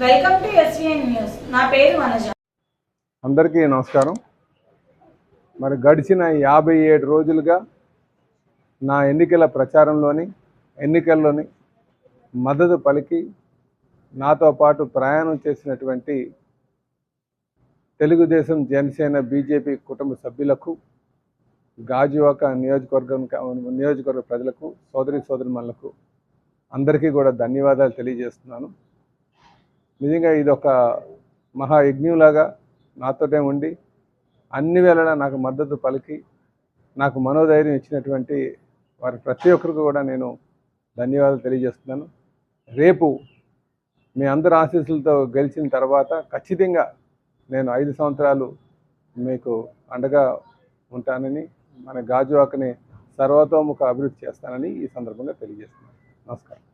Welcome to news. నా పేరు వనజ. అందరికీ నమస్కారం. మరి గడిచిన యాభై ఏడు రోజులుగా నా ఎన్నికల ప్రచారంలోని ఎన్నికల్లోని మద్దతు పలికి నాతో పాటు ప్రయాణం చేసినటువంటి తెలుగుదేశం జనసేన బీజేపీ కుటుంబ సభ్యులకు గాజువాక నియోజకవర్గం నియోజకవర్గ ప్రజలకు సోదరి సోదరిమణులకు అందరికీ కూడా ధన్యవాదాలు తెలియజేస్తున్నాను. నిజంగా ఇది ఒక మహాయజ్ఞంలాగా నాతోటే ఉండి అన్ని వేళలా నాకు మద్దతు పలికి నాకు మనోధైర్యం ఇచ్చినటువంటి వారి ప్రతి ఒక్కరికి కూడా నేను ధన్యవాదాలు తెలియజేస్తున్నాను. రేపు మీ అందరి ఆశీస్సులతో గెలిచిన తర్వాత ఖచ్చితంగా నేను ఐదు సంవత్సరాలు మీకు అండగా ఉంటానని మన గాజువాకని సర్వతోముఖ అభివృద్ధి చేస్తానని ఈ సందర్భంగా తెలియజేస్తున్నాను. నమస్కారం.